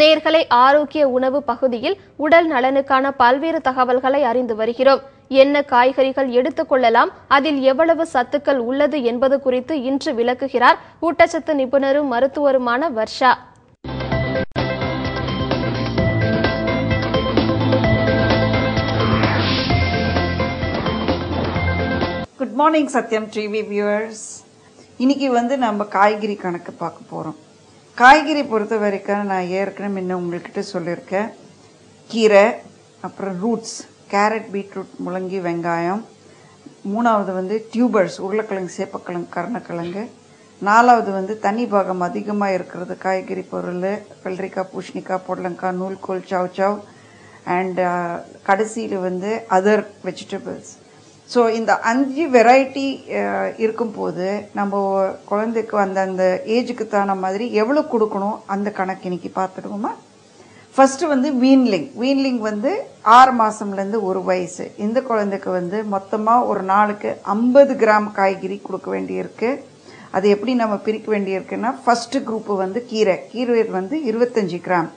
நேர்களை ஆரோக்கிய உணவு பகுதியில் உடல் நலனுக்கான பல்வேறு தகவல்களை அறிந்து வருகிறோம். என்ன காய்கறிகள் எடுத்துக்கொள்ளலாம் அதில் எவ்வளவு சத்துக்கள் உள்ளது என்பது குறித்து இன்று விளக்குகிறார் ஊட்டச்சத்து நிபுணரும் மருத்துவருமான Varsha. Good morning Sathyam TV viewers இன்னைக்கு வந்து நம்ம காய்கறி கணக்கு பார்க்க போகிறோம் காய்கறி பொறுத்த வரைக்கும் நான் ஏற்கனவே முன்ன உங்கள்கிட்ட சொல்லியிருக்கேன். கீரை அப்புறம் ரூட்ஸ் கேரட் பீட்ரூட் முள்ளங்கி வெங்காயம். மூணாவது வந்து டியூபர்ஸ் உருளைக்கிழங்கு சேப்பக்கிழங்கு கருணக்கிழங்கு. நாலாவது வந்து தனி பாகம் அதிகமாக இருக்கிறது காய்கறி பொருள் வெள்ளரிக்காய் பூஷ்ணிக்காய் புடலங்காய் நூல்கோல் சவ் சவ். அண்ட் கடைசியில் வந்து அதர் வெஜிடபிள்ஸ் ஸோ இந்த அஞ்சு வெரைட்டி இருக்கும்போது நம்ம குழந்தைக்கு அந்த அந்த ஏஜுக்கு தகுந்த மாதிரி எவ்வளோ கொடுக்கணும் அந்த கணக்கு இன்னைக்கு பார்த்துடுவோமா? ஃபஸ்ட்டு வந்து வீன்லிங் வீன்லிங் வந்து ஆறு மாதம்லேருந்து ஒரு வயசு. இந்த குழந்தைக்கு வந்து மொத்தமாக ஒரு நாளுக்கு ஐம்பது கிராம் காய்கறி கொடுக்க வேண்டியிருக்கு. அது எப்படி நம்ம பிரிக்க வேண்டியிருக்குன்னா ஃபஸ்ட்டு குரூப்பு வந்து கீரை. கீரை வந்து இருபத்தஞ்சி கிராம்.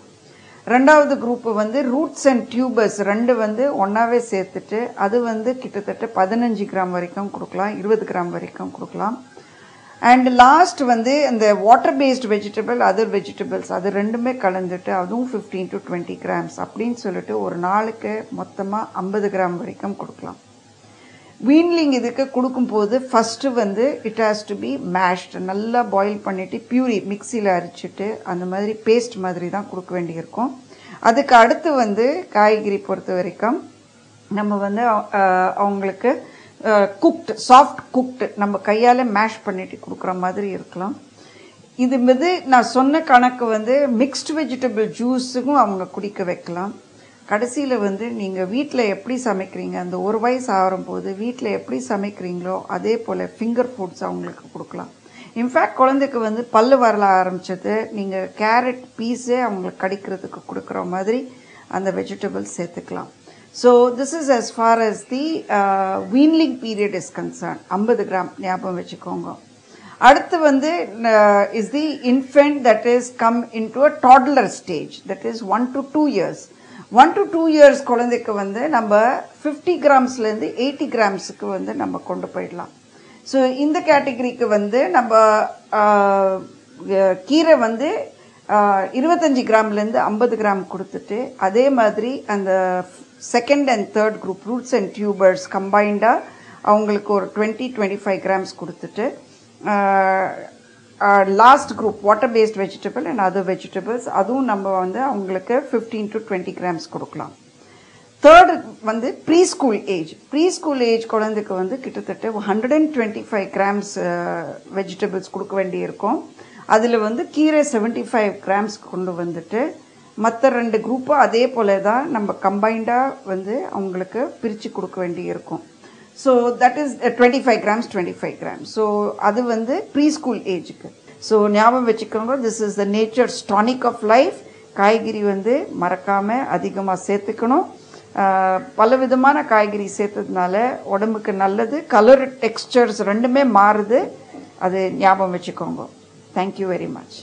ரெண்டாவது குரூப்பு வந்து ரூட்ஸ் அண்ட் டியூபர்ஸ் ரெண்டு வந்து ஒன்றாவே சேர்த்துட்டு அது வந்து கிட்டத்தட்ட பதினஞ்சு கிராம் வரைக்கும் கொடுக்கலாம் இருபது கிராம் வரைக்கும் கொடுக்கலாம். அண்ட் லாஸ்ட் வந்து இந்த water based vegetable other vegetables அது ரெண்டுமே கலந்துட்டு அதுவும் ஃபிஃப்டீன் டு டுவெண்ட்டி கிராம்ஸ் அப்படின்னு சொல்லிட்டு ஒரு நாளுக்கு மொத்தமாக ஐம்பது கிராம் வரைக்கும் கொடுக்கலாம். வீன்லிங் இதுக்கு கொடுக்கும்போது ஃபஸ்ட்டு வந்து it has to be mashed நல்லா பாயில் பண்ணிவிட்டு பியூரி மிக்சியில் அரிச்சிட்டு அந்த மாதிரி பேஸ்ட் மாதிரி தான் கொடுக்க வேண்டியிருக்கும். அதுக்கு அடுத்து வந்து காய்கறி பொறுத்த வரைக்கும் நம்ம வந்து அவங்களுக்கு குக்டு சாஃப்ட் குக்டு நம்ம கையால் மேஷ் பண்ணிட்டு கொடுக்குற மாதிரி இருக்கலாம். இது வந்து நான் சொன்ன கணக்கு வந்து மிக்ஸ்டு வெஜிடபிள் ஜூஸுக்கும் அவங்க குடிக்க வைக்கலாம். கடைசியில் வந்து நீங்கள் வீட்டில் எப்படி சமைக்கிறீங்க? அந்த ஒரு வயசு ஆகும்போது வீட்டில் எப்படி சமைக்கிறீங்களோ அதே போல் ஃபிங்கர் ஃபுட்ஸ் அவங்களுக்கு கொடுக்கலாம். இன்ஃபேக்ட் குழந்தைக்கு வந்து பல் வரல ஆரம்பிச்சது. நீங்கள் கேரட் பீஸே அவங்களுக்கு கடிக்கிறதுக்கு கொடுக்குற மாதிரி அந்த வெஜிடபிள்ஸ் சேர்த்துக்கலாம். So this is as far as the வீன்லிங் period is concern ஐம்பது கிராம் ஞாபகம் வச்சுக்கோங்க. அடுத்து வந்து is the infant that is come in to a toddler stage that is one to two years one to two years குழந்தைக்கு வந்து நம்ம fifty கிராம்ஸ்லேருந்து eighty கிராம்ஸுக்கு வந்து நம்ம கொண்டு போயிடலாம். ஸோ இந்த கேட்டகரிக்கு வந்து நம்ம கீரை வந்து இருபத்தஞ்சி கிராம்லேருந்து ஐம்பது கிராம் கொடுத்துட்டு அதே மாதிரி அந்த second and third group roots and tubers கம்பைண்டாக அவங்களுக்கு ஒரு டுவெண்ட்டி டுவெண்ட்டி ஃபைவ் கிராம்ஸ் கொடுத்துட்டு last group water based vegetable and other vegetables அதுவும் நம்ம வந்து அவங்களுக்கு ஃபிஃப்டீன் டு டுவெண்ட்டி கிராம்ஸ் கொடுக்கலாம். தேர்டு வந்து pre school age pre school age குழந்தைக்கு வந்து கிட்டத்தட்ட hundred and twenty five grams vegetables கொடுக்க வேண்டியிருக்கும். அதில் வந்து கீரை செவன்ட்டி ஃபைவ் கிராம்ஸ் கொண்டு வந்துட்டு மற்ற ரெண்டு குரூப்பும் அதே போல தான் நம்ம கம்பைண்டாக வந்து அவங்களுக்கு பிரித்து கொடுக்க வேண்டியிருக்கும். So that is twenty five grams twenty five grams so அது வந்து ப்ரீ ஸ்கூல் ஏஜுக்கு ஸோ ஞாபகம் வச்சுக்கோங்க this is the nature tonic of life காய்கறி வந்து மறக்காமல் அதிகமாக சேர்த்துக்கணும். பல விதமான காய்கறி சேர்த்ததுனால உடம்புக்கு நல்லது. கலர் டெக்ஸ்டர்ஸ் ரெண்டுமே மாறுது. அது ஞாபகம் வச்சுக்கோங்க. Thank you very much